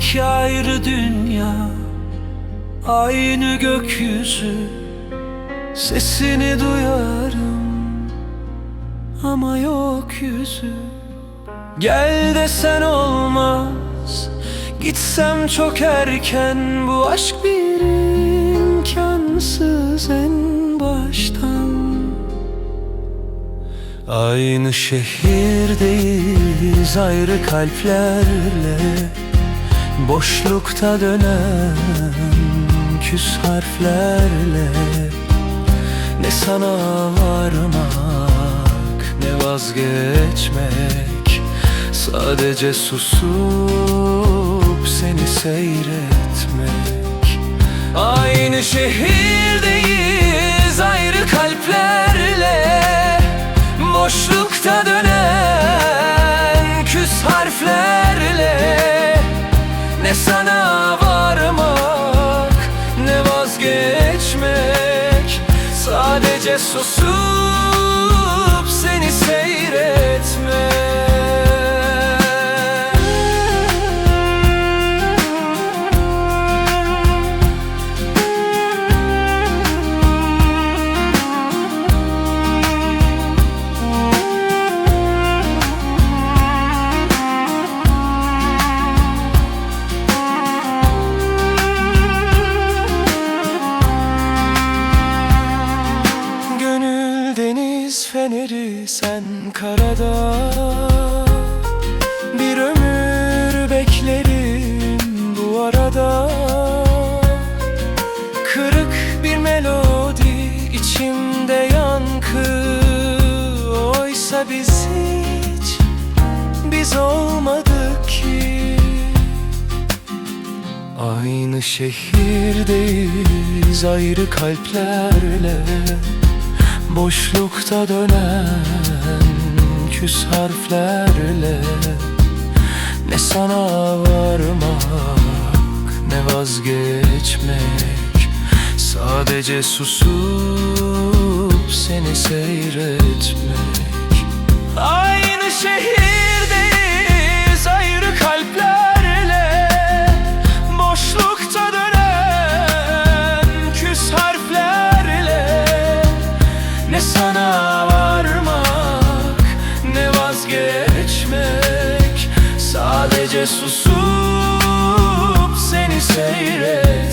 iki ayrı dünya Aynı gökyüzü. Sesini duyarım Ama yok yüzü. Gel desen olmaz Gitsem çok erken. Bu aşk bir imkansız en baştan. Aynı şehirdeyiz ayrı kalplerle Boşlukta dönen küs harflerle Ne sana varmak ne vazgeçmek. Sadece susup seni seyretmek. Aynı şehirdeyiz Ne sana varmak ne vazgeçmek. Sadece susup feneri sen karada. Bir ömür beklerim bu arada. Kırık bir melodi içimde yankı. Oysa biz hiç biz olmadık ki. Aynı şehirdeyiz ayrı kalplerle Boşlukta dönen küs harflerle Ne sana varmak ne vazgeçmek. Sadece susup sana varmak ne vazgeçmek? Sadece susup seni seyret.